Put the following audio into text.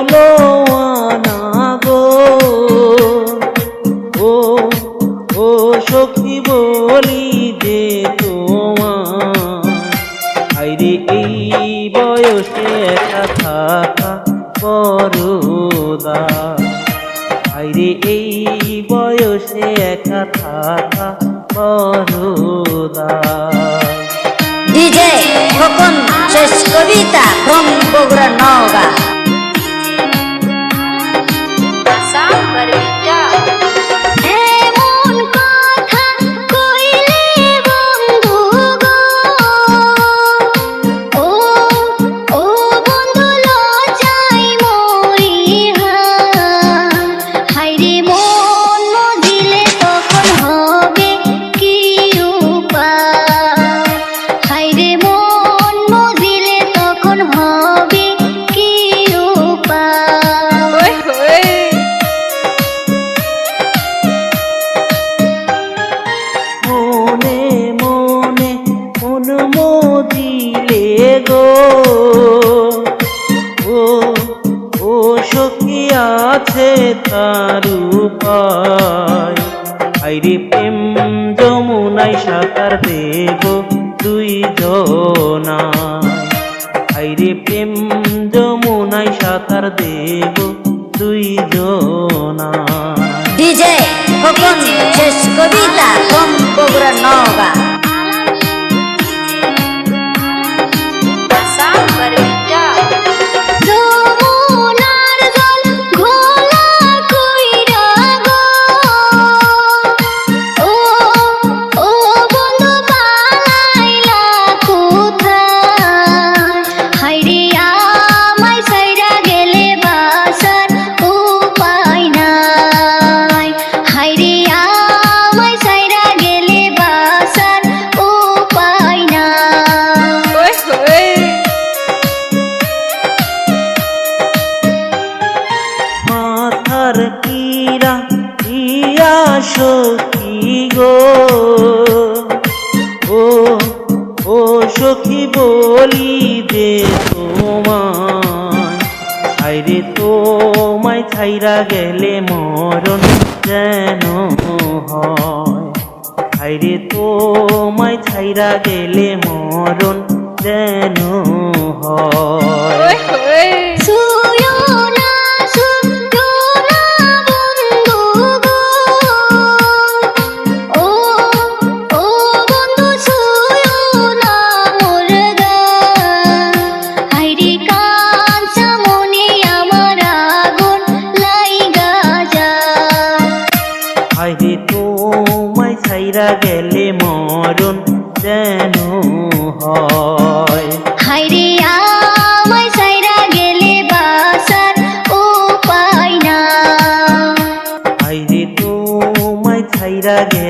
বলো আনাগো ও ও সখী বলি যে তোমার। আইরে এই বয়সে একা থাকা করুদা আইরে এই বয়সে একা থাকা করুদা ডিজে খোকন, শেষ কবিতা ফ্রম বগুড়া নওগাঁ? মদিলে গো। ও ও সখী আছে তার উপায়। আইরে প্রেম যমুনাই সাঁতার দেব দুই জনায় আইরে প্রেম যমুনাই সাঁতার দেব দুই জনায় ডিজে শেষ কবিতা ফ্রম বগুড়া নওগাঁ? আইরে তোমায় ছাইরা গেলে মরণ যেন হয়। হাইৰে তো মাই ছাইরা গেলে মরণ যেন হয়। হয়। হাইরে আমায় সাইরা গেলে বাসার উপায় না হাইরে তোমায় ছাইরা গেলে